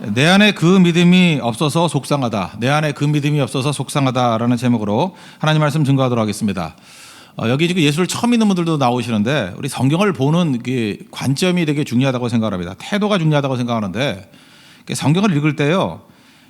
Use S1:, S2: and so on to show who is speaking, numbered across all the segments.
S1: 내 안에 그 믿음이 없어서 속상하다. 내 안에 그 믿음이 없어서 속상하다라는 제목으로 하나님 말씀 증거하도록 하겠습니다. 어, 여기 지금 예수를 처음 믿는 분들도 나오시는데 우리 성경을 보는 그 관점이 되게 중요하다고 생각합니다. 태도가 중요하다고 생각하는데 그 성경을 읽을 때요.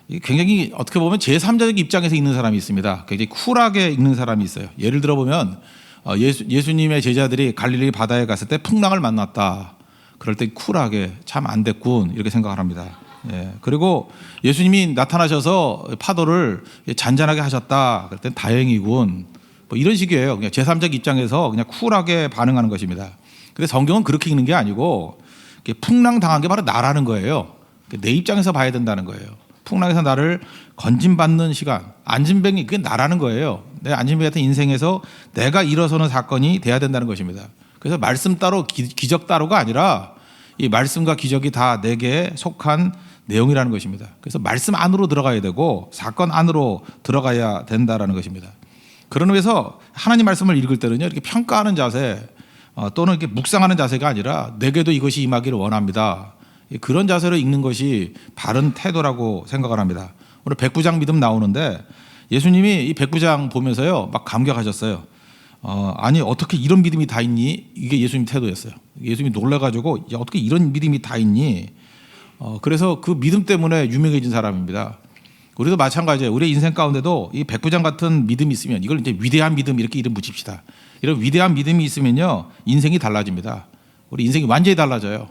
S1: 이 굉장히 어떻게 보면 제3자적 입장에서 읽는 사람이 있습니다. 굉장히 쿨하게 읽는 사람이 있어요. 예를 들어 보면 어, 예수, 예수님의 제자들이 갈릴리 바다에 갔을 때 풍랑을 만났다. 그럴 때 쿨하게 참 안 됐군 이렇게 생각을 합니다. 예. 그리고 예수님이 나타나셔서 파도를 잔잔하게 하셨다. 땐 다행이군. 뭐 이런 식이에요. 그냥 제3적 입장에서 그냥 쿨하게 반응하는 것입니다. 근데 성경은 그렇게 읽는 게 아니고 풍랑 당한 게 바로 나라는 거예요. 내 입장에서 봐야 된다는 거예요. 풍랑에서 나를 건진받는 시간, 안진뱅이 그게 나라는 거예요. 내 안진뱅이 같은 인생에서 내가 일어서는 사건이 돼야 된다는 것입니다. 그래서 말씀 따로 기, 기적 따로가 아니라 이 말씀과 기적이 다 내게 속한 내용이라는 것입니다. 그래서 말씀 안으로 들어가야 되고 사건 안으로 들어가야 된다라는 것입니다. 그런 의미에서 하나님 말씀을 읽을 때는요 이렇게 평가하는 자세 어, 또는 이렇게 묵상하는 자세가 아니라 내게도 이것이 임하기를 원합니다. 그런 자세로 읽는 것이 바른 태도라고 생각을 합니다. 오늘 백부장 믿음 나오는데 예수님이 이 백부장 보면서요 막 감격하셨어요. 어, 아니 어떻게 이런 믿음이 다 있니? 이게 예수님 태도였어요. 예수님이 놀라가지고 야, 어떻게 이런 믿음이 다 있니? 어, 그래서 그 믿음 때문에 유명해진 사람입니다. 우리도 마찬가지예요. 우리 인생 가운데도 이 백부장 같은 믿음이 있으면 이걸 이제 위대한 믿음 이렇게 이름 붙입시다. 이런 위대한 믿음이 있으면요 인생이 달라집니다. 우리 인생이 완전히 달라져요.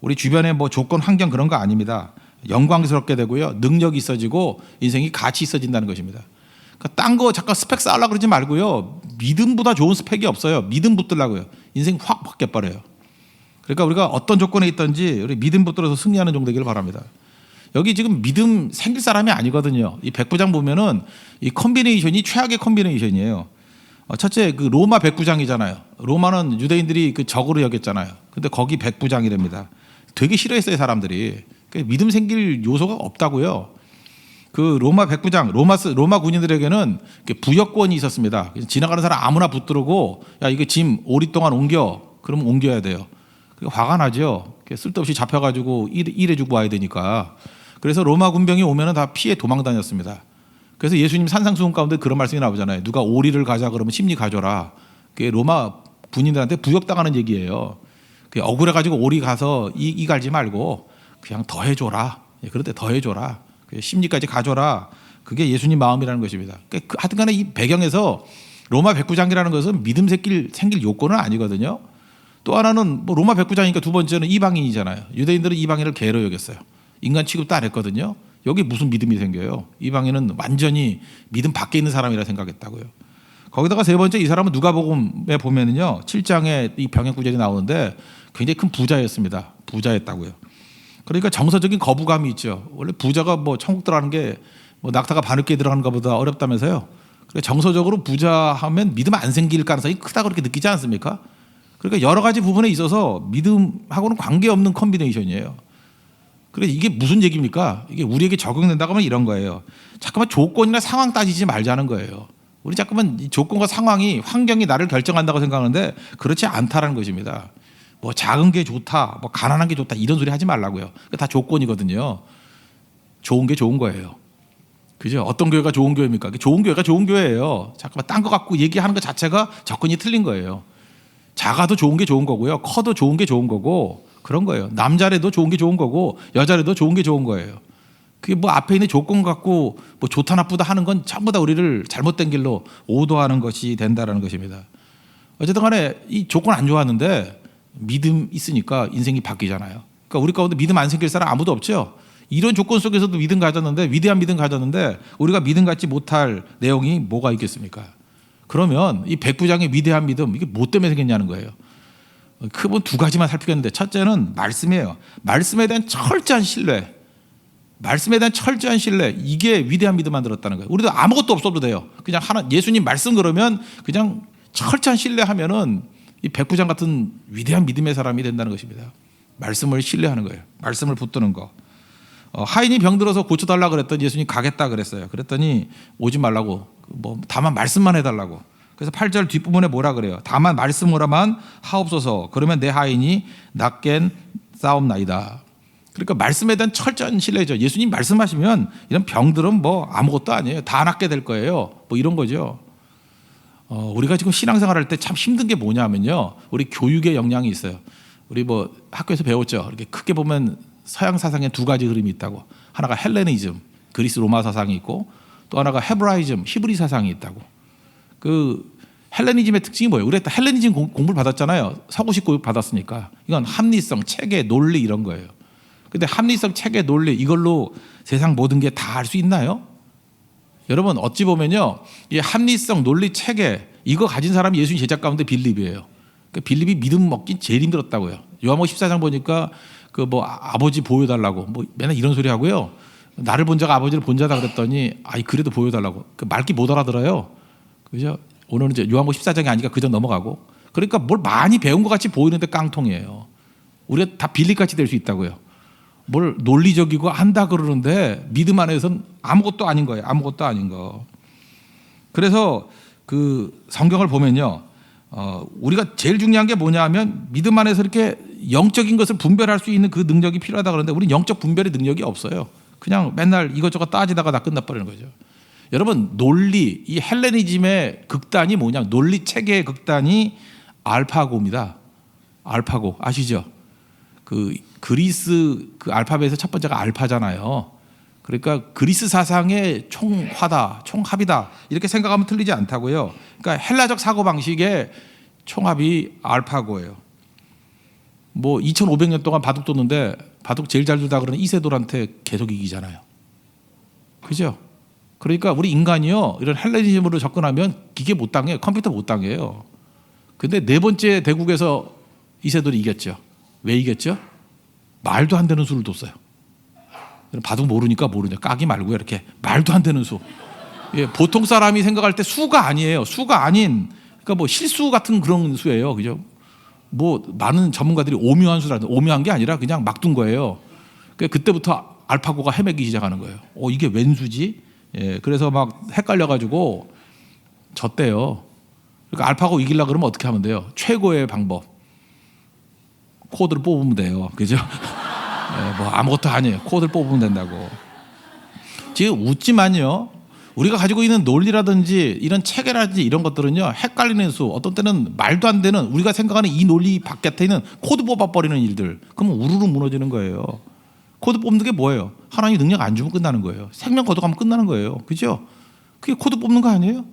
S1: 우리 주변에 뭐 조건 환경 그런 거 아닙니다. 영광스럽게 되고요 능력이 있어지고 인생이 가치 있어진다는 것입니다. 그러니까 딴 거 잠깐 스펙 쌓으려 그러지 말고요 믿음보다 좋은 스펙이 없어요. 믿음 붙들라고요. 인생 확 바뀌어 버려요. 그러니까 우리가 어떤 조건에 있든지 우리 믿음 붙들어서 승리하는 종 되기를 바랍니다. 여기 지금 믿음 생길 사람이 아니거든요. 이 백부장 보면은 이 컨비네이션이 최악의 컨비네이션이에요. 어, 첫째 그 로마 백부장이잖아요. 로마는 유대인들이 그 적으로 여겼잖아요. 근데 거기 백부장이랍니다. 되게 싫어했어요 사람들이. 그러니까 믿음 생길 요소가 없다고요. 그 로마 백부장, 로마스 로마 군인들에게는 부여권이 있었습니다. 지나가는 사람 아무나 붙들고 야 이거 짐 오리 동안 옮겨. 그러면 옮겨야 돼요. 화가 나죠. 쓸데없이 잡혀가지고 일, 일해주고 와야 되니까. 그래서 로마 군병이 오면은 다 피해 도망 다녔습니다. 그래서 예수님 산상수훈 가운데 그런 말씀이 나오잖아요. 누가 오리를 가자 그러면 심리 가져라. 그게 로마 군인들한테 부역당하는 얘기예요. 억울해 가지고 오리 가서 이, 이 갈지 말고 그냥 더 해줘라. 때더 해줘라. 심리까지 가져라. 그게 예수님 마음이라는 것입니다. 그러니까 하여튼간에 이 배경에서 로마 백부장이라는 것은 믿음 생길 생길 요건은 아니거든요. 또 하나는 뭐 로마 백부장이니까 두 번째는 이방인이잖아요. 유대인들은 이방인을 개로 여겼어요. 인간 취급도 안 했거든요. 여기 무슨 믿음이 생겨요? 이방인은 완전히 믿음 밖에 있는 사람이라 생각했다고요. 거기다가 세 번째 이 사람은 누가복음에 보면은요. 7장에 이 병역 구절이 나오는데 굉장히 큰 부자였습니다. 부자였다고요. 그러니까 정서적인 거부감이 있죠. 원래 부자가 뭐 천국 들어가는 게 뭐 낙타가 바늘게 들어가는 것보다 어렵다면서요. 그러니까 정서적으로 부자하면 믿음 안 생길 가능성이 크다 그렇게 느끼지 않습니까? 그러니까 여러 가지 부분에 있어서 믿음하고는 관계없는 컨비네이션이에요. 그래 이게 무슨 얘기입니까? 이게 우리에게 적용된다고 하면 이런 거예요. 잠깐만 조건이나 상황 따지지 말자는 거예요. 우리 잠깐만 조건과 상황이 환경이 나를 결정한다고 생각하는데 그렇지 않다라는 것입니다. 뭐 작은 게 좋다, 뭐 가난한 게 좋다 이런 소리 하지 말라고요. 다 조건이거든요. 좋은 게 좋은 거예요. 그죠? 어떤 교회가 좋은 교회입니까? 좋은 교회가 좋은 교회예요. 잠깐만 딴 거 갖고 얘기하는 것 자체가 접근이 틀린 거예요. 작아도 좋은 게 좋은 거고요. 커도 좋은 게 좋은 거고 그런 거예요. 남자래도 좋은 게 좋은 거고 여자래도 좋은 게 좋은 거예요. 그게 뭐 앞에 있는 조건 갖고 뭐 좋다 나쁘다 하는 건 전부 다 우리를 잘못된 길로 오도하는 것이 된다라는 것입니다. 어쨌든 간에 이 조건 안 좋았는데 믿음 있으니까 인생이 바뀌잖아요. 그러니까 우리 가운데 믿음 안 생길 사람 아무도 없죠. 이런 조건 속에서도 믿음 가졌는데 위대한 믿음 가졌는데 우리가 믿음 갖지 못할 내용이 뭐가 있겠습니까? 그러면 이 백부장의 위대한 믿음 이게 뭐 때문에 생겼냐는 거예요. 크본 두 가지만 살피겠는데 첫째는 말씀이에요. 말씀에 대한 철저한 신뢰. 말씀에 대한 철저한 신뢰. 이게 위대한 믿음 만들었다는 거예요. 우리도 아무것도 없어도 돼요. 그냥 하나 예수님 말씀 그러면 그냥 철저한 신뢰하면은 이 백부장 같은 위대한 믿음의 사람이 된다는 것입니다. 말씀을 신뢰하는 거예요. 말씀을 붙드는 거. 어, 하인이 병들어서 고쳐달라 그랬더니 예수님 가겠다 그랬어요. 그랬더니 오지 말라고 뭐 다만 말씀만 해달라고. 그래서 8절 뒷부분에 뭐라 그래요? 다만 말씀으로만 하옵소서. 그러면 내 하인이 낫겐 싸움나이다. 그러니까 말씀에 대한 철저한 신뢰죠. 예수님 말씀하시면 이런 병들은 뭐 아무것도 아니에요. 다 낫게 될 거예요. 뭐 이런 거죠. 어, 우리가 지금 신앙생활 할 때 참 힘든 게 뭐냐면요. 우리 교육의 영향이 있어요. 우리 뭐 학교에서 배웠죠. 이렇게 크게 보면 서양 사상에 두 가지 흐름이 있다고. 하나가 헬레니즘, 그리스 로마 사상이 있고 또 하나가 헤브라이즘, 히브리 사상이 있다고. 그 헬레니즘의 특징이 뭐예요? 우리가 헬레니즘 공, 공부를 받았잖아요. 교육 받았으니까. 이건 합리성, 체계, 논리 이런 거예요. 근데 합리성, 체계, 논리 이걸로 세상 모든 게다할수 있나요? 여러분 어찌 보면요, 이 합리성, 논리, 체계 이거 가진 사람이 예수님 제자 가운데 빌립이에요. 그 빌립이 믿음 먹기 제일 힘들었다고요. 요한복 14장 보니까 그 뭐 아버지 보여달라고 뭐 맨날 이런 소리 하고요. 나를 본 자가 아버지를 본 자다 그랬더니 아이 그래도 보여달라고 그 말기 못 알아들어요. 그죠? 오늘은 이제 요한복 14장이 아니까 그저 넘어가고 그러니까 뭘 많이 배운 것 같이 보이는데 깡통이에요. 우리가 다 빌립 같이 될 수 있다고요. 뭘 논리적이고 한다 그러는데 믿음 안에서는 아무것도 아닌 거예요. 아무것도 아닌 거. 그래서 그 성경을 보면요. 어, 우리가 제일 중요한 게 뭐냐 하면 믿음 안에서 이렇게 영적인 것을 분별할 수 있는 그 능력이 필요하다 그러는데 우리는 영적 분별의 능력이 없어요. 그냥 맨날 이것저것 따지다가 다 끝나버리는 거죠. 여러분 논리 이 헬레니즘의 극단이 뭐냐? 논리 체계의 극단이 알파고입니다. 알파고 아시죠? 그 그리스 그 알파벳의 첫 번째가 알파잖아요. 그러니까 그리스 사상의 총화다, 총합이다 이렇게 생각하면 틀리지 않다고요. 그러니까 헬라적 사고 방식의 총합이 알파고예요. 뭐 2,500년 동안 바둑 뒀는데 바둑 제일 잘 두다 그러는 이세돌한테 계속 이기잖아요. 그죠? 그러니까 우리 인간이요 이런 헬레니즘으로 접근하면 기계 못 당해요, 컴퓨터 못 당해요. 근데 네 번째 대국에서 이세돌이 이겼죠. 왜 이겼죠? 말도 안 되는 수를 뒀어요. 바둑 모르니까 모르냐 까기 말고요 이렇게 말도 안 되는 수. 예, 보통 사람이 생각할 때 수가 아니에요. 수가 아닌 그러니까 뭐 실수 같은 그런 수예요. 그죠? 뭐 많은 전문가들이 오묘한 수라는 오묘한 게 아니라 그냥 막 둔 거예요. 그 그때부터 알파고가 헤매기 시작하는 거예요. 어 이게 웬 수지? 예, 그래서 막 헷갈려 가지고 졌대요. 그러니까 알파고 이기려 그러면 어떻게 하면 돼요? 최고의 방법 코드를 뽑으면 돼요. 그죠? 예, 뭐 아무것도 아니에요. 코드를 뽑으면 된다고. 지금 웃지만요. 우리가 가지고 있는 논리라든지 이런 체계라든지 이런 것들은요 헷갈리는 수 어떤 때는 말도 안 되는 우리가 생각하는 이 논리 바깥에 있는 코드 뽑아버리는 일들. 그러면 우르르 무너지는 거예요. 코드 뽑는 게 뭐예요? 하나님 능력 안 주면 끝나는 거예요. 생명 걷어가면 끝나는 거예요. 그죠? 그게 코드 뽑는 거 아니에요?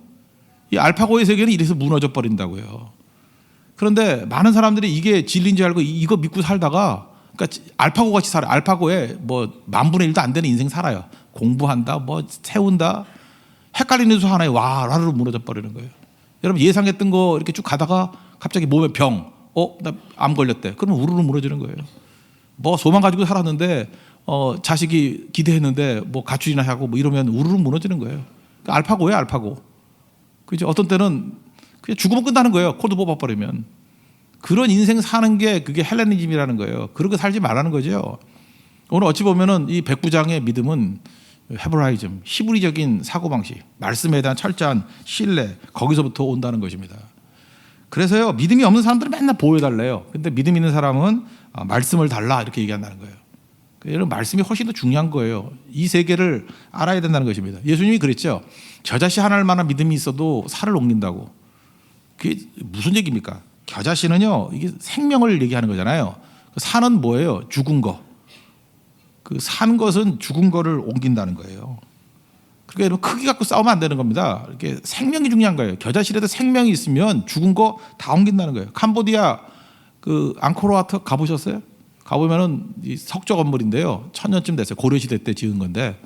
S1: 이 알파고의 세계는 이래서 무너져 버린다고요. 그런데 많은 사람들이 이게 진리인 줄 알고 이거 믿고 살다가 그러니까 알파고 같이 살아요. 알파고에 뭐 만분의 일도 안 되는 인생 살아요. 공부한다, 뭐 세운다, 헷갈리는 수 하나에 와 라르르 무너져 버리는 거예요. 여러분 예상했던 거 이렇게 쭉 가다가 갑자기 몸에 병, 어, 나 암 걸렸대. 그러면 우르르 무너지는 거예요. 뭐 소망 가지고 살았는데 어, 자식이 기대했는데 뭐 가출이나 하고 뭐 이러면 우르르 무너지는 거예요. 그러니까 알파고예요, 알파고. 그죠? 어떤 때는 그냥 죽으면 끝나는 거예요. 코드 뽑아버리면. 그런 인생 사는 게 그게 헬레니즘이라는 거예요. 그렇게 살지 말라는 거죠. 오늘 어찌 보면은 이 백부장의 믿음은 헤브라이즘, 히브리적인 사고방식, 말씀에 대한 철저한 신뢰, 거기서부터 온다는 것입니다. 그래서요, 믿음이 없는 사람들은 맨날 보여달래요. 근데 믿음 있는 사람은 아, 말씀을 달라 이렇게 얘기한다는 거예요. 이런 말씀이 훨씬 더 중요한 거예요. 이 세계를 알아야 된다는 것입니다. 예수님이 그랬죠. 저자씨 하나할 만한 믿음이 있어도 살을 옮긴다고. 그게 무슨 얘기입니까? 겨자씨는요, 이게 생명을 얘기하는 거잖아요. 산은 뭐예요? 죽은 거. 그 산 것은 죽은 거를 옮긴다는 거예요. 그러니까 크기 갖고 싸우면 안 되는 겁니다. 이렇게 생명이 중요한 거예요. 겨자씨에도 생명이 있으면 죽은 거 다 옮긴다는 거예요. 캄보디아 그 앙코르와트 가보셨어요? 가보면은 이 석조 건물인데요. 천 년쯤 됐어요. 고려 시대 때 지은 건데.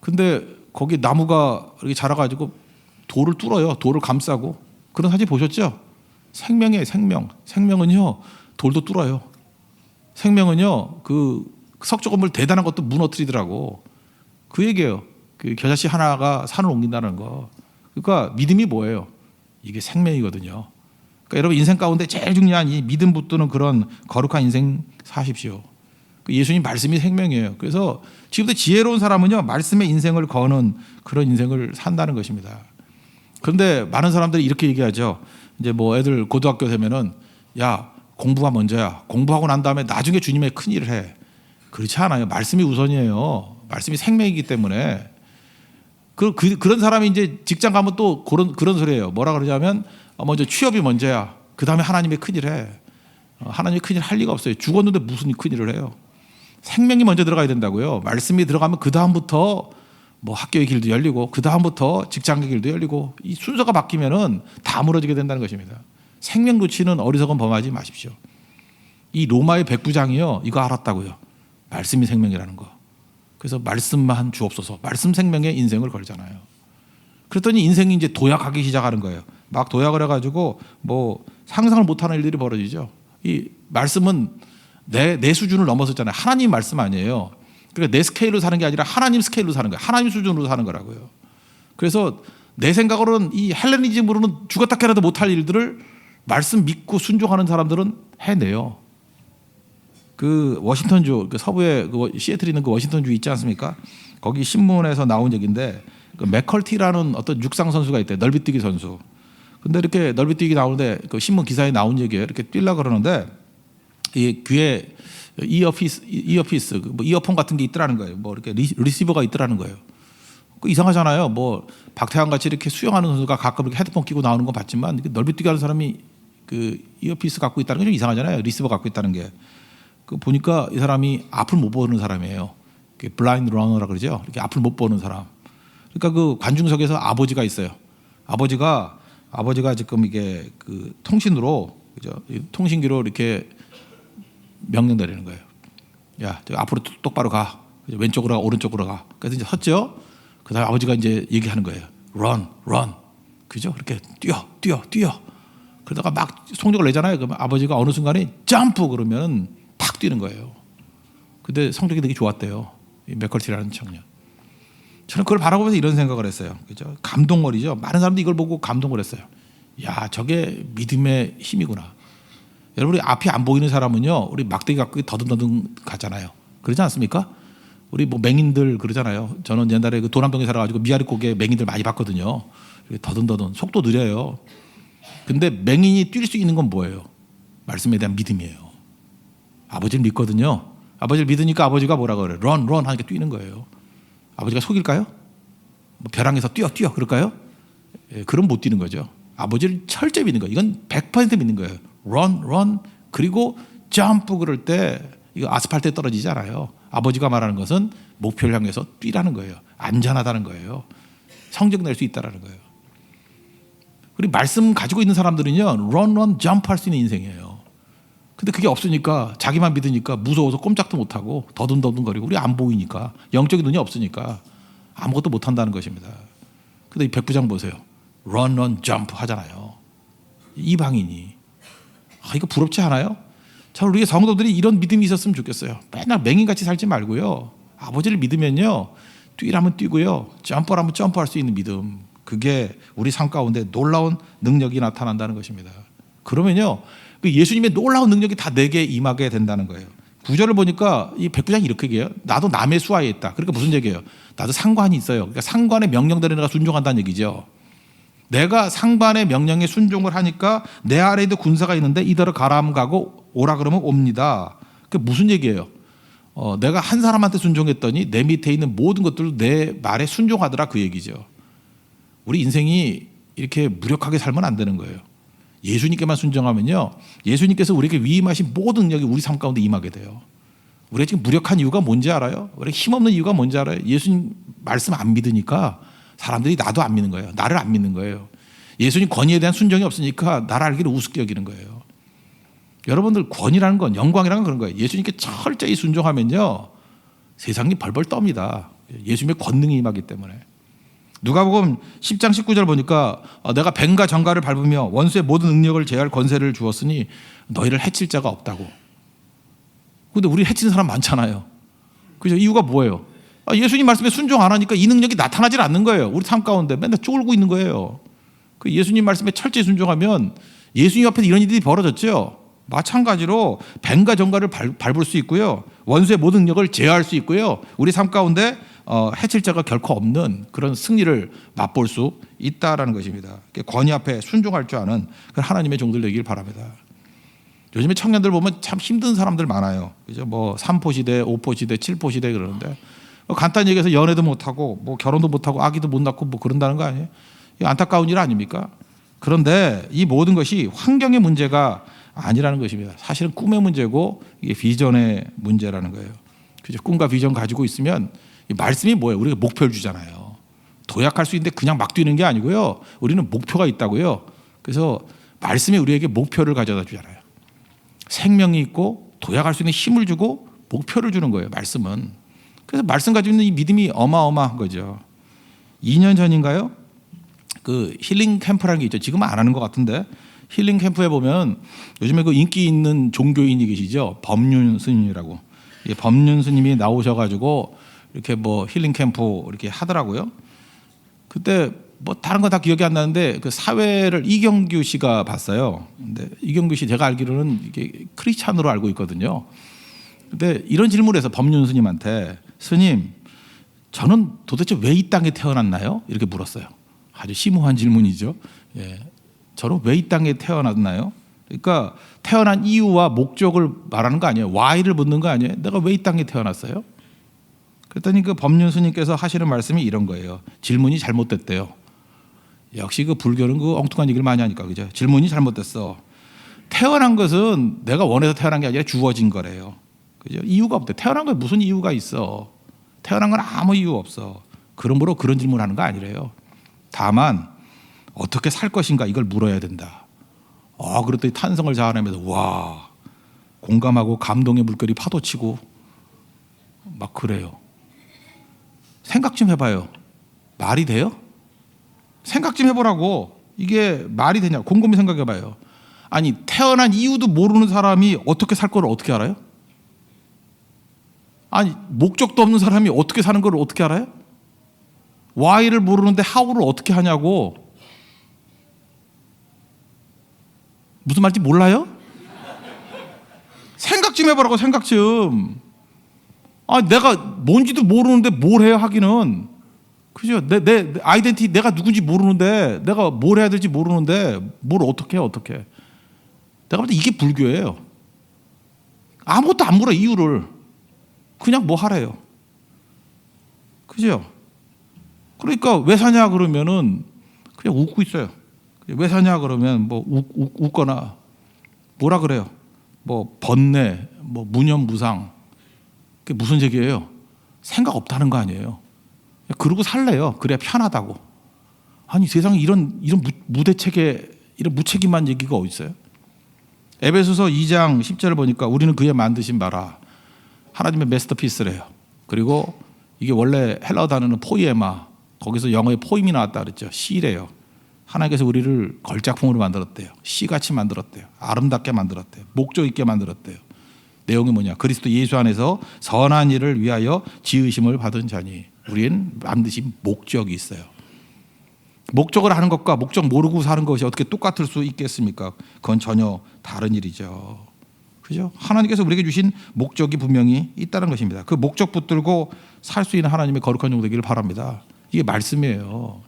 S1: 근데 거기 나무가 이렇게 자라가지고 돌을 뚫어요. 돌을 감싸고 그런 사진 보셨죠? 생명이에요, 생명. 생명은요, 돌도 뚫어요. 생명은요, 그 석조 건물 대단한 것도 무너뜨리더라고. 그 얘기예요. 그 겨자씨 하나가 산을 옮긴다는 거. 그러니까 믿음이 뭐예요? 이게 생명이거든요. 그러니까 여러분 인생 가운데 제일 중요한 이 믿음 붙드는 그런 거룩한 인생 사십시오. 그 예수님 말씀이 생명이에요. 그래서 지금도 지혜로운 사람은요 말씀의 인생을 거는 그런 인생을 산다는 것입니다. 그런데 많은 사람들이 이렇게 얘기하죠. 이제 뭐 애들 고등학교 되면은 야 공부가 먼저야. 공부하고 난 다음에 나중에 주님의 큰 일을 해. 그렇지 않아요. 말씀이 우선이에요. 말씀이 생명이기 때문에 그, 그 그런 사람이 이제 직장 가면 또 그런 그런 소리예요. 뭐라 그러냐면 어, 먼저 취업이 먼저야. 그 다음에 하나님의 큰일해. 어, 하나님의 큰일 할 리가 없어요. 죽었는데 무슨 큰일을 해요. 생명이 먼저 들어가야 된다고요. 말씀이 들어가면 그 다음부터 뭐 학교의 길도 열리고 그 다음부터 직장의 길도 열리고 이 순서가 바뀌면은 다 무너지게 된다는 것입니다. 생명 놓치는 어리석은 범하지 마십시오. 이 로마의 백부장이요 이거 알았다고요. 말씀이 생명이라는 거. 그래서 말씀만 주옵소서. 말씀 생명에 인생을 걸잖아요. 그랬더니 인생이 이제 도약하기 시작하는 거예요. 막 도약을 해가지고 뭐 상상을 못하는 일들이 벌어지죠. 이 말씀은 내, 내 수준을 넘어섰잖아요. 하나님 말씀 아니에요. 그러니까 내 스케일로 사는 게 아니라 하나님 스케일로 사는 거예요. 하나님 수준으로 사는 거라고요. 그래서 내 생각으로는 이 헬레니즘으로는 죽었다 깨라도 못할 일들을 말씀 믿고 순종하는 사람들은 해내요. 그 워싱턴주 그 서부에 그 시애틀에 있는 그 워싱턴주 있지 않습니까? 거기 신문에서 나온 얘기인데 그 맥컬티라는 어떤 육상 선수가 있대 요 넓이뛰기 선수. 근데 이렇게 넓이뛰기 나오는데 그 신문 기사에 나온 얘기예요. 이렇게 뛰려 그러는데 이 귀에 이어피스 이어피스 그뭐 이어폰 같은 게 있더라는 거예요. 뭐 이렇게 리, 리시버가 있더라는 거예요. 그 이상하잖아요. 뭐 박태환 같이 이렇게 수영하는 선수가 가끔 이렇게 헤드폰 끼고 나오는 건 봤지만 넓이뛰기 하는 사람이 그 이어피스 갖고 있다는 게 좀 이상하잖아요. 리시버 갖고 있다는 게. 그 보니까 이 사람이 앞을 못 보는 사람이에요. 블라인드 러너라 그러죠. 이렇게 앞을 못 보는 사람. 그러니까 그 관중석에서 아버지가 있어요. 아버지가 아버지가 지금 이게 그 통신으로 그죠? 이 통신기로 이렇게 명령 내리는 거예요. 야, 저 앞으로 똑바로 가. 왼쪽으로 가, 오른쪽으로 가. 그래서 이제 섰죠. 그다음에 아버지가 이제 얘기하는 거예요. run, run. 그죠? 이렇게 뛰어, 뛰어, 뛰어. 그러다가 막 속력을 내잖아요. 그러면 아버지가 어느 순간에 점프 그러면 팍 뛰는 거예요. 근데 성적이 되게 좋았대요. 이 맥컬티라는 청년. 저는 그걸 바라보면서 이런 생각을 했어요. 그죠? 감동거리죠. 많은 사람들이 이걸 보고 감동을 했어요. 야, 저게 믿음의 힘이구나. 여러분, 이 앞이 안 보이는 사람은요, 우리 막대기 갖고 더듬더듬 가잖아요. 그러지 않습니까? 우리 뭐 맹인들 그러잖아요. 저는 옛날에 그 도남동에 살아가지고 미아리 고개 맹인들 많이 봤거든요. 더듬더듬 속도 느려요. 근데 맹인이 뛸 수 있는 건 뭐예요? 말씀에 대한 믿음이에요. 아버지를 믿거든요. 아버지를 믿으니까 아버지가 뭐라 그래? 런, 런 하니까 뛰는 거예요. 아버지가 속일까요? 뭐 벼랑에서 뛰어, 뛰어 그럴까요? 예, 그럼 못 뛰는 거죠. 아버지를 철저히 믿는 거예요. 이건 100% 믿는 거예요. 런, 런 그리고 점프 그럴 때 이거 아스팔트에 떨어지지 않아요. 아버지가 말하는 것은 목표를 향해서 뛰라는 거예요. 안전하다는 거예요. 성적 낼 수 있다라는 거예요. 우리 말씀 가지고 있는 사람들은요, 런, 런, 점프 할 수 있는 인생이에요. 근데 그게 없으니까 자기만 믿으니까 무서워서 꼼짝도 못하고 더듬더듬거리고 우리 안 보이니까 영적인 눈이 없으니까 아무것도 못한다는 것입니다. 근데 이 백부장 보세요. run, run, jump 하잖아요. 이방인이. 아, 이거 부럽지 않아요? 참 우리 성도들이 이런 믿음이 있었으면 좋겠어요. 맨날 맹인같이 살지 말고요. 아버지를 믿으면요. 뛰라면 뛰고요. 점프라면 점프할 수 있는 믿음. 그게 우리 삶 가운데 놀라운 능력이 나타난다는 것입니다. 그러면요. 그 예수님의 놀라운 능력이 다 내게 임하게 된다는 거예요. 구절을 보니까 이 백부장이 이렇게 얘기해요. 나도 남의 수하에 있다. 그러니까 무슨 얘기예요? 나도 상관이 있어요. 그러니까 상관의 명령대로 내가 순종한다는 얘기죠. 내가 상관의 명령에 순종을 하니까 내 아래에도 군사가 있는데 이대로 가라면 가고 오라 그러면 옵니다. 그게 무슨 얘기예요? 어, 내가 한 사람한테 순종했더니 내 밑에 있는 모든 것들도 내 말에 순종하더라 그 얘기죠. 우리 인생이 이렇게 무력하게 살면 안 되는 거예요. 예수님께만 순종하면요. 예수님께서 우리에게 위임하신 모든 능력이 우리 삶 가운데 임하게 돼요. 우리가 지금 무력한 이유가 뭔지 알아요? 우리가 힘없는 이유가 뭔지 알아요? 예수님 말씀 안 믿으니까 사람들이 나도 안 믿는 거예요. 나를 안 믿는 거예요. 예수님 권위에 대한 순종이 없으니까 나를 알기를 우습게 여기는 거예요. 여러분들 권위라는 건 영광이라는 건 그런 거예요. 예수님께 철저히 순종하면요. 세상이 벌벌 떱니다. 예수님의 권능이 임하기 때문에. 누가복음 10장 19절 보니까 어, 내가 뱀과 정갈을 밟으며 원수의 모든 능력을 제할 권세를 주었으니 너희를 해칠 자가 없다고. 근데 우리 해치는 사람 많잖아요. 그죠? 이유가 뭐예요? 아, 예수님 말씀에 순종 안 하니까 이 능력이 나타나질 않는 거예요. 우리 삶 가운데 맨날 쫄고 있는 거예요. 그 예수님 말씀에 철저히 순종하면 예수님 앞에서 이런 일들이 벌어졌죠. 마찬가지로 뱀과 정갈을 밟을 수 있고요. 원수의 모든 능력을 제어할 수 있고요. 우리 삶 가운데 어, 해칠 자가 결코 없는 그런 승리를 맛볼 수 있다라는 것입니다. 권위 앞에 순종할 줄 아는 하나님의 종들 되길 바랍니다. 요즘에 청년들 보면 참 힘든 사람들 많아요. 그죠? 뭐 3포 시대, 5포 시대, 7포 시대 그러는데 뭐 간단히 얘기해서 연애도 못 하고 뭐 결혼도 못 하고 아기도 못 낳고 뭐 그런다는 거 아니에요? 안타까운 일 아닙니까? 그런데 이 모든 것이 환경의 문제가 아니라는 것입니다. 사실은 꿈의 문제고 이게 비전의 문제라는 거예요. 그죠? 꿈과 비전 가지고 있으면 이 말씀이 뭐예요? 우리가 목표를 주잖아요. 도약할 수 있는데 그냥 막 뛰는 게 아니고요. 우리는 목표가 있다고요. 그래서 말씀이 우리에게 목표를 가져다 주잖아요. 생명이 있고 도약할 수 있는 힘을 주고 목표를 주는 거예요. 말씀은. 그래서 말씀 가지고 있는 이 믿음이 어마어마한 거죠. 2년 전인가요? 그 힐링 캠프라는 게 있죠. 지금 안 하는 것 같은데 힐링 캠프에 보면 요즘에 그 인기 있는 종교인이 계시죠. 법륜 스님이라고. 이 법륜 스님이 나오셔가지고 이렇게 뭐 힐링 캠프 이렇게 하더라고요. 그때 뭐 다른 건다 기억이 안 나는데 그 사회를 이경규 씨가 봤어요. 근데 이경규 씨 제가 알기로는 이게 크리스찬으로 알고 있거든요. 근데 이런 질문을 해서 법륜 스님한테 스님 저는 도대체 왜 이 땅에 태어났나요? 이렇게 물었어요. 아주 심오한 질문이죠. 예. 저는 왜 이 땅에 태어났나요? 그러니까 태어난 이유와 목적을 말하는 거 아니에요. why를 묻는 거 아니에요. 내가 왜 이 땅에 태어났어요? 그랬더니 그 법륜 스님께서 하시는 말씀이 이런 거예요. 질문이 잘못됐대요. 역시 그 불교는 그 엉뚱한 얘기를 많이 하니까 그죠? 질문이 잘못됐어. 태어난 것은 내가 원해서 태어난 게 아니라 주어진 거래요. 그죠? 이유가 없대. 태어난 건 무슨 이유가 있어? 태어난 건 아무 이유 없어. 그러므로 그런 질문하는 거 아니래요. 다만 어떻게 살 것인가 이걸 물어야 된다. 아, 그랬더니 탄성을 자아내면서 와 공감하고 감동의 물결이 파도치고 막 그래요. 생각 좀 해봐요. 말이 돼요? 생각 좀 해보라고. 이게 말이 되냐? 곰곰이 생각해봐요. 아니 태어난 이유도 모르는 사람이 어떻게 살 거를 어떻게 알아요? 아니 목적도 없는 사람이 어떻게 사는 걸 어떻게 알아요? why를 모르는데 how를 어떻게 하냐고. 무슨 말인지 몰라요? 생각 좀 해보라고 생각 좀. 아 내가 뭔지도 모르는데 뭘 해요 하기는. 그죠? 내, 내, 내 아이덴티 내가 누군지 모르는데 내가 뭘 해야 될지 모르는데 뭘 어떻게 해 어떻게. 내가 볼 때 이게 불교예요. 아무것도 안 물어 이유를. 그냥 뭐 하래요. 그죠? 그러니까 왜 사냐 그러면은 그냥 웃고 있어요. 왜 사냐 그러면 뭐 웃, 웃, 웃거나 뭐라 그래요. 뭐 번뇌, 뭐 무념무상. 그게 무슨 얘기예요? 생각 없다는 거 아니에요. 그러고 살래요. 그래야 편하다고. 아니 세상에 이런 이런 무, 무대책에 이런 무책임한 얘기가 어디 있어요? 에베소서 2장 10절을 보니까 우리는 그의 만드신 바라 하나님의 메스터피스래요. 그리고 이게 원래 헬라어 단어는 포이에마 거기서 영어의 포임이 나왔다 그랬죠. 시래요. 하나님께서 우리를 걸작품으로 만들었대요. 시같이 만들었대요. 아름답게 만들었대요. 목적 있게 만들었대요. 내용이 뭐냐? 그리스도 예수 안에서 선한 일을 위하여 지으심을 받은 자니 우리는 반드시 목적이 있어요. 목적을 하는 것과 목적 모르고 사는 것이 어떻게 똑같을 수 있겠습니까? 그건 전혀 다른 일이죠. 그죠? 하나님께서 우리에게 주신 목적이 분명히 있다는 것입니다. 그 목적 붙들고 살 수 있는 하나님의 거룩한 종 되기를 바랍니다. 이게 말씀이에요.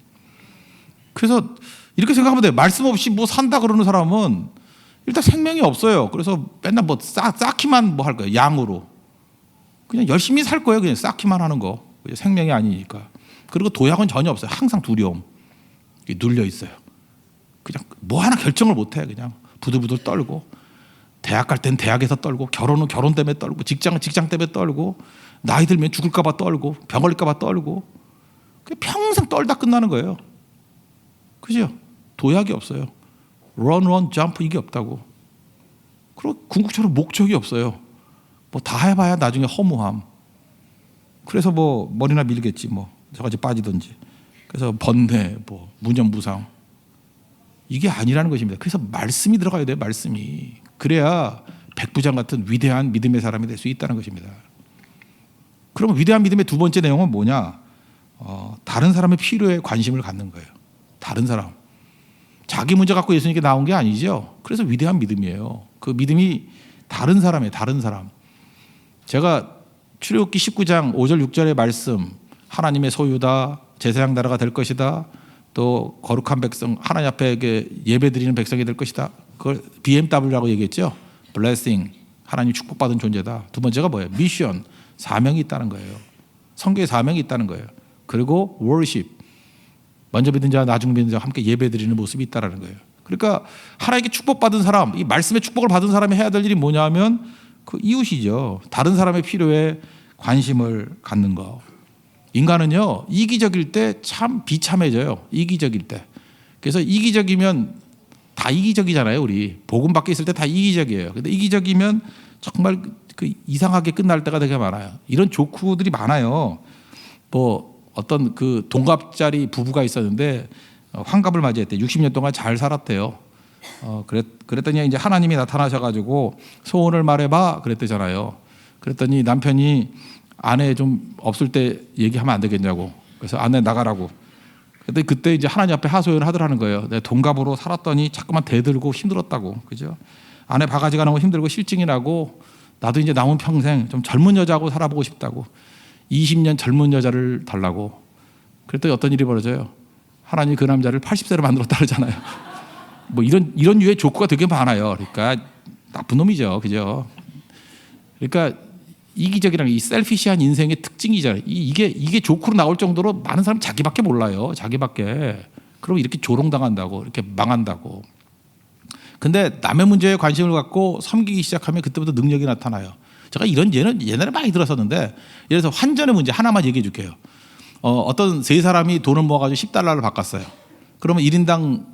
S1: 그래서 이렇게 생각하면 돼요. 말씀 없이 뭐 산다 그러는 사람은 일단 생명이 없어요. 그래서 맨날 뭐 쌓, 쌓기만 뭐 할 거예요. 양으로. 그냥 열심히 살 거예요. 그냥 쌓기만 하는 거. 생명이 아니니까. 그리고 도약은 전혀 없어요. 항상 두려움. 눌려 있어요. 그냥 뭐 하나 결정을 못 해. 그냥 부들부들 떨고. 대학 갈 땐 대학에서 떨고 결혼은 결혼 때문에 떨고 직장은 직장 때문에 떨고 나이 들면 죽을까 봐 떨고 병 걸릴까 봐 떨고 평생 떨다 끝나는 거예요. 그죠? 도약이 없어요. Run, run, jump 이게 없다고. 그리고 궁극적으로 목적이 없어요. 뭐 다 해봐야 나중에 허무함. 그래서 뭐 머리나 밀겠지 뭐 저까지 빠지든지. 그래서 번뇌, 뭐 무념무상 이게 아니라는 것입니다. 그래서 말씀이 들어가야 돼요. 말씀이 그래야 백부장 같은 위대한 믿음의 사람이 될 수 있다는 것입니다. 그러면 위대한 믿음의 두 번째 내용은 뭐냐? 어, 다른 사람의 필요에 관심을 갖는 거예요. 다른 사람. 자기 문제 갖고 예수님께 나온 게 아니죠. 그래서 위대한 믿음이에요. 그 믿음이 다른 사람이에요. 다른 사람. 제가 출애굽기 19장 5절 6절의 말씀 하나님의 소유다 제사장 나라가 될 것이다 또 거룩한 백성 하나님 앞에 예배 드리는 백성이 될 것이다 그걸 BMW라고 얘기했죠 blessing 하나님 축복받은 존재다. 두 번째가 뭐예요? 미션 사명이 있다는 거예요. 성교의 사명이 있다는 거예요. 그리고 worship 먼저 믿은 자와 나중 믿은 자와 함께 예배드리는 모습이 있다라는 거예요. 그러니까 하나님께 축복받은 사람, 이 말씀의 축복을 받은 사람이 해야 될 일이 뭐냐면 그 이웃이죠. 다른 사람의 필요에 관심을 갖는 거. 인간은요 이기적일 때 참 비참해져요. 이기적일 때. 그래서 이기적이면 다 이기적이잖아요. 우리 복음 밖에 있을 때 다 이기적이에요. 근데 이기적이면 정말 그 이상하게 끝날 때가 되게 많아요. 이런 조크들이 많아요. 뭐 어떤 그 동갑짜리 부부가 있었는데 어, 환갑을 맞이했대. 60년 동안 잘 살았대요. 어, 그랬, 그랬더니 이제 하나님이 나타나셔가지고 소원을 말해봐 그랬대잖아요. 그랬더니 남편이 아내 좀 없을 때 얘기하면 안 되겠냐고. 그래서 아내 나가라고. 근데 그때 이제 하나님 앞에 하소연을 하더라는 거예요. 내 동갑으로 살았더니 자꾸만 대들고 힘들었다고. 그죠? 아내 바가지가 너무 힘들고 실증이 나고 나도 이제 남은 평생 좀 젊은 여자하고 살아보고 싶다고. 20년 젊은 여자를 달라고. 그랬더니 어떤 일이 벌어져요? 하나님 그 남자를 80세로 만들었다 그러잖아요. 뭐 이런 이런 유의 조크가 되게 많아요. 그러니까 나쁜 놈이죠. 그죠? 그러니까 이기적이라는 이 셀피시한 인생의 특징이잖아요. 이- 이게 이게 조크로 나올 정도로 많은 사람 자기밖에 몰라요. 자기밖에. 그럼 이렇게 조롱당한다고 이렇게 망한다고. 근데 남의 문제에 관심을 갖고 섬기기 시작하면 그때부터 능력이 나타나요. 제가 이런 예는 옛날에 많이 들었었는데 예를 들어서 환전의 문제 하나만 얘기해 줄게요. 어, 어떤 세 사람이 돈을 모아가지고 10달러를 바꿨어요. 그러면 1인당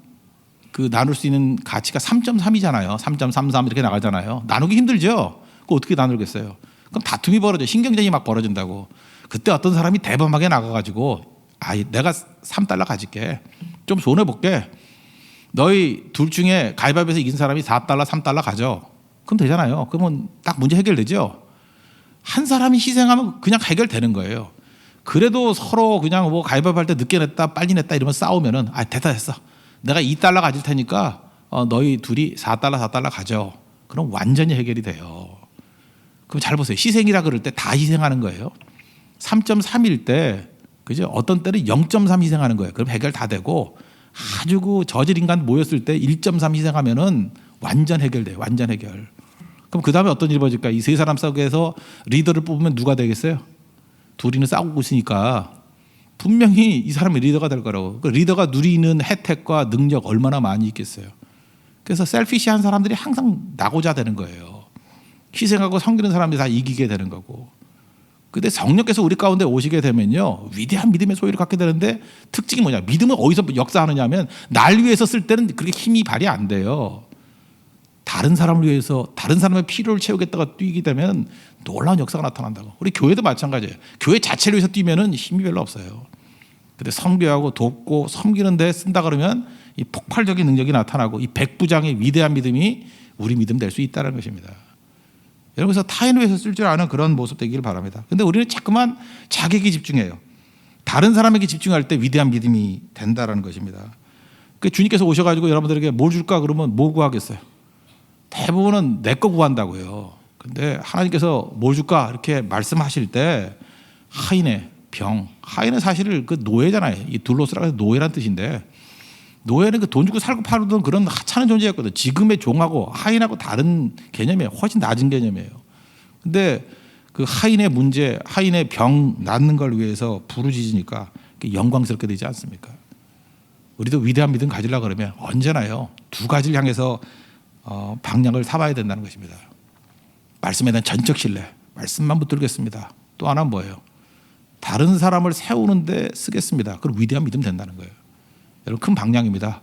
S1: 그 나눌 수 있는 가치가 3.3이잖아요. 3.33 이렇게 나가잖아요. 나누기 힘들죠. 그 어떻게 나누겠어요? 그럼 다툼이 벌어져. 신경전이 막 벌어진다고. 그때 어떤 사람이 대범하게 나가가지고 아, 내가 3달러 가질게. 좀 손해 볼게. 너희 둘 중에 가위바위보에서 이긴 사람이 4달러, 3달러 가져. 그럼 되잖아요. 그러면 딱 문제 해결되죠. 한 사람이 희생하면 그냥 해결되는 거예요. 그래도 서로 그냥 뭐 가위바위보 할 때 늦게 냈다, 빨리 냈다 이러면 싸우면은 아 됐다 됐어. 내가 2달러 가질 테니까 어, 너희 둘이 4달러, 4달러 가져. 그럼 완전히 해결이 돼요. 그럼 잘 보세요. 희생이라 그럴 때 다 희생하는 거예요. 3.3일 때 그죠? 어떤 때는 0.3 희생하는 거예요. 그럼 해결 다 되고 아주 그 저질 인간 모였을 때 1.3 희생하면은 완전 해결돼요. 완전 해결. 그럼 그 다음에 어떤 일이 벌어질까? 이 세 사람 속에서 리더를 뽑으면 누가 되겠어요? 둘이는 싸우고 있으니까 분명히 이 사람이 리더가 될 거라고. 그 리더가 누리는 혜택과 능력 얼마나 많이 있겠어요. 그래서 셀피시한 사람들이 항상 나고자 되는 거예요. 희생하고 섬기는 사람들이 다 이기게 되는 거고. 근데 성령께서 우리 가운데 오시게 되면요 위대한 믿음의 소유를 갖게 되는데 특징이 뭐냐 믿음은 어디서 역사하느냐면 날 위해서 쓸 때는 그렇게 힘이 발휘 안 돼요 다른 사람을 위해서 다른 사람의 필요를 채우겠다가 뛰게 되면 놀라운 역사가 나타난다고 우리 교회도 마찬가지예요 교회 자체를 위해서 뛰면은 힘이 별로 없어요 근데 섬교하고 돕고 섬기는 데 쓴다 그러면 이 폭발적인 능력이 나타나고 이 백부장의 위대한 믿음이 우리 믿음 될 수 있다는 것입니다 여러분 그래서 타인을 위해서 쓸 줄 아는 그런 모습 되기를 바랍니다. 근데 우리는 자꾸만 자기에게 집중해요. 다른 사람에게 집중할 때 위대한 믿음이 된다라는 것입니다. 그 주님께서 오셔가지고 여러분들에게 뭘 줄까 그러면 뭐 구하겠어요? 대부분은 내 거 구한다고요. 근데 하나님께서 뭘 줄까 이렇게 말씀하실 때 하인의 병, 하인은 사실 그 노예잖아요. 이 둘로스라고 해서 노예란 뜻인데 노예는 그 돈 주고 살고 팔던 그런 하찮은 존재였거든. 지금의 종하고 하인하고 다른 개념이에요. 훨씬 낮은 개념이에요. 근데 그 하인의 문제, 하인의 병 낫는 걸 위해서 부르짖으니까 영광스럽게 되지 않습니까? 우리도 위대한 믿음 가지려 그러면 언제나요 두 가지를 향해서 어, 방향을 삼아야 된다는 것입니다. 말씀에 대한 전적 신뢰, 말씀만 붙들겠습니다. 또 하나는 뭐예요? 다른 사람을 세우는데 쓰겠습니다. 그럼 위대한 믿음 된다는 거예요. 여러분 큰 방향입니다.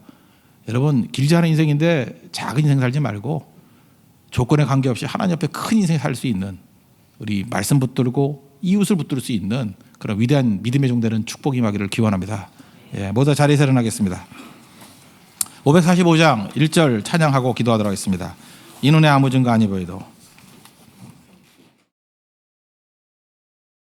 S1: 여러분 길지 않은 인생인데 작은 인생 살지 말고 조건에 관계없이 하나님 옆에 큰 인생 살 수 있는 우리 말씀 붙들고 이웃을 붙들 수 있는 그런 위대한 믿음의 종되는 축복이 임하기를 기원합니다. 예, 모두 자리에서 일어나겠습니다. 545장 1절 찬양하고 기도하도록 하겠습니다. 이 눈에 아무 증거 아니 보이도